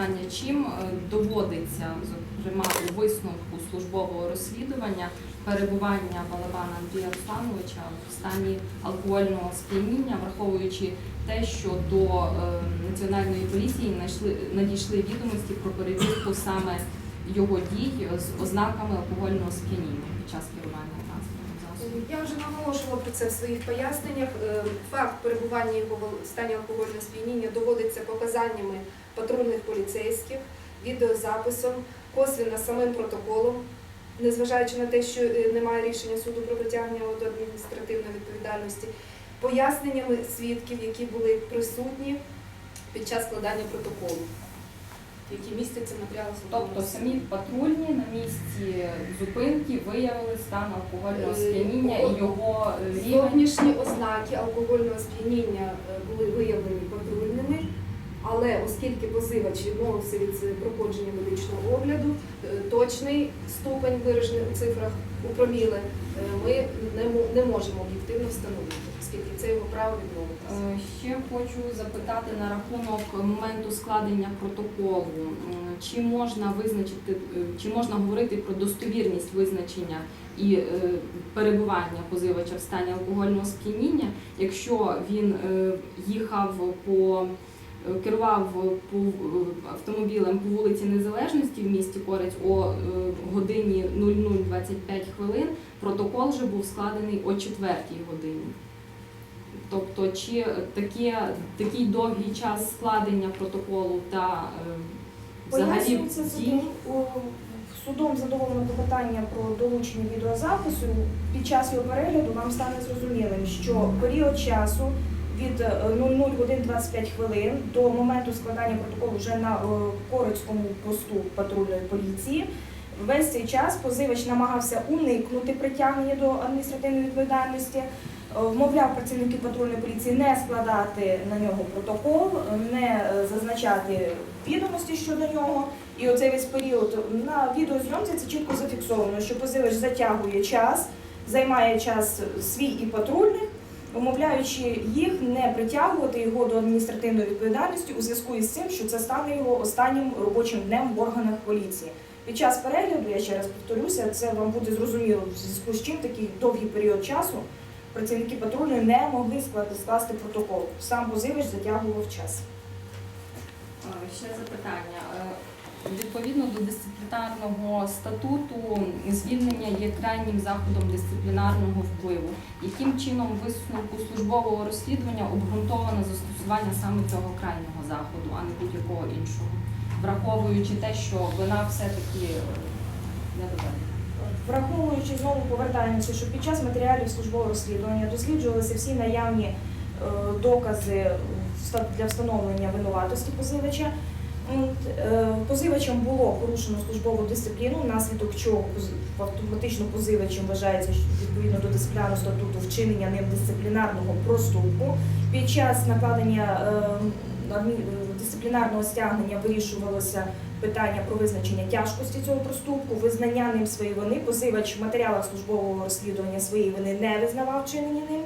питання. Чим е, доводиться, зокрема, у висновку службового розслідування перебування Балабана Андрія Руслановича в стані алкогольного сп'яніння, враховуючи те, що до е, національної поліції надійшли відомості про перевірку саме його дій з ознаками алкогольного сп'яніння під час керування транспортним засобом. Я вже наголошувала про це в своїх поясненнях. Е, Факт перебування його в стані алкогольного сп'яніння доводиться показаннями патрульних поліцейських, відеозаписом, косвенно самим протоколом, незважаючи на те, що е, немає рішення суду про притягнення до адміністративної відповідальності, поясненнями свідків, які були присутні під час складання протоколу, які містяться матеріали Тобто самі патрульні на місці зупинки виявили стан алкогольного Е, сп'яніння і його е, рівень. Зовнішні ознаки алкогольного сп'яніння е, були виявлені патрульними, але оскільки позивач відмовився від е, проходження медичного огляду, е, точний ступень виражений у цифрах у проміле, ми не, мо- не можемо об'єктивно встановити, оскільки це його право відмовитися. Е, Ще хочу запитати на рахунок моменту складення протоколу. Чи можна визначити, чи можна говорити про достовірність визначення і перебування позивача в стані алкогольного сп'яніння, якщо він їхав по керував по е, автомобілем по вулиці Незалежності в місті Корець о е, годині 00.25 хвилин, протокол вже був складений о 4 годині. Тобто, чи таке, такий довгий час складення протоколу та е, взагалі дій? судом, задоволено клопотання про долучення відеозапису. Під час його перегляду вам стане зрозумілим, що період часу від е, 00 годин 25 хвилин до моменту складання протоколу вже на е, Корицькому посту патрульної поліції. Весь цей час позивач намагався уникнути притягнення до адміністративної відповідальності, е, вмовляв працівників патрульної поліції не складати на нього протокол, не е, зазначати відомості щодо нього. І оцей весь період на відеозйомці це чітко зафіксовано, що позивач затягує час, займає час свій і патрульних, умовляючи їх не притягувати його до адміністративної відповідальності у зв'язку із цим, що це стане його останнім робочим днем в органах поліції. Під час перегляду, я ще раз повторюся, це вам буде зрозуміло в зв'язку з чим такий довгий період часу працівники патрульної не могли скласти, скласти протокол. Сам позивач затягував час. Е, Ще запитання. Е, Відповідно до дисциплінарного статуту, звільнення є крайнім заходом дисциплінарного впливу. Яким чином висновку службового розслідування обґрунтовано застосування саме цього крайнього заходу, а не будь-якого іншого, враховуючи те, що вона все-таки е, не доведена? Враховуючи знову повертаємося, що під час матеріалів службового розслідування досліджувалися всі наявні е, докази для встановлення винуватості позивача. Е, Позивачем було порушено службову дисципліну, внаслідок чого автоматично позивачем вважається що відповідно до дисциплінарного статуту вчинення ним дисциплінарного проступку. Під час накладення е, адмі- е, дисциплінарного стягнення вирішувалося питання про визначення тяжкості цього проступку, визнання ним своєї вини. Позивач в матеріалах службового розслідування своєї вини не визнавав вчинення ним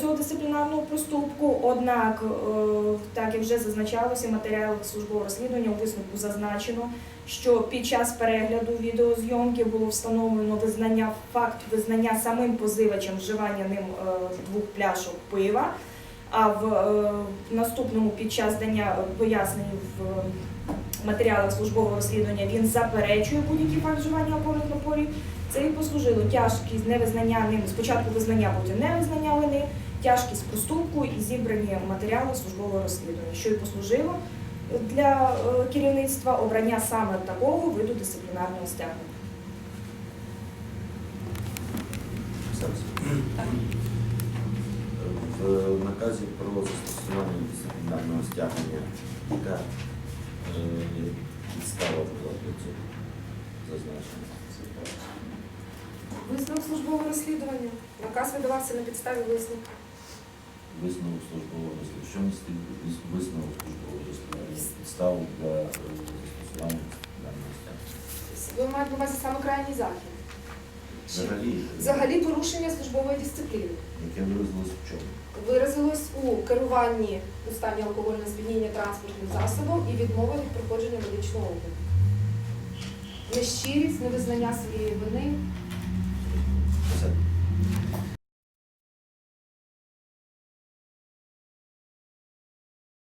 цього дисциплінарного проступку. Однак, е, так як вже зазначалося в матеріалах службового розслідування, у висновку зазначено, що під час перегляду відеозйомки було встановлено визнання факт визнання самим позивачем вживання ним е, двох пляшок пива. А в е, наступному під час дання пояснень в матеріалах службового розслідування він заперечує будь-який факт вживання алкогольних напоїв. Це і послужило тяжкість невизнання ним, спочатку визнання, потім невизнання вини, тяжкість проступку і зібрані матеріали службового розслідування, що і послужило для е, керівництва обрання саме такого виду дисциплінарного стягнення. В наказі про застосування дисциплінарного стягнення, підстава була для цього зазначена. Висновок службового розслідування. Наказ видавався на підставі висновку. Висновок службового розслідування. Що містить вис- висновок службового розслідування? Підставу для е, застосування даного стягу. Ви маєте на увазі саме крайній захід. Взагалі, Взагалі порушення службової дисципліни яке виразилось в чому? виразилось у керуванні у стані алкогольного сп'яніння транспортним засобом і відмова від проходження медичного огляду. Нещирість, невизнання своєї вини. Все.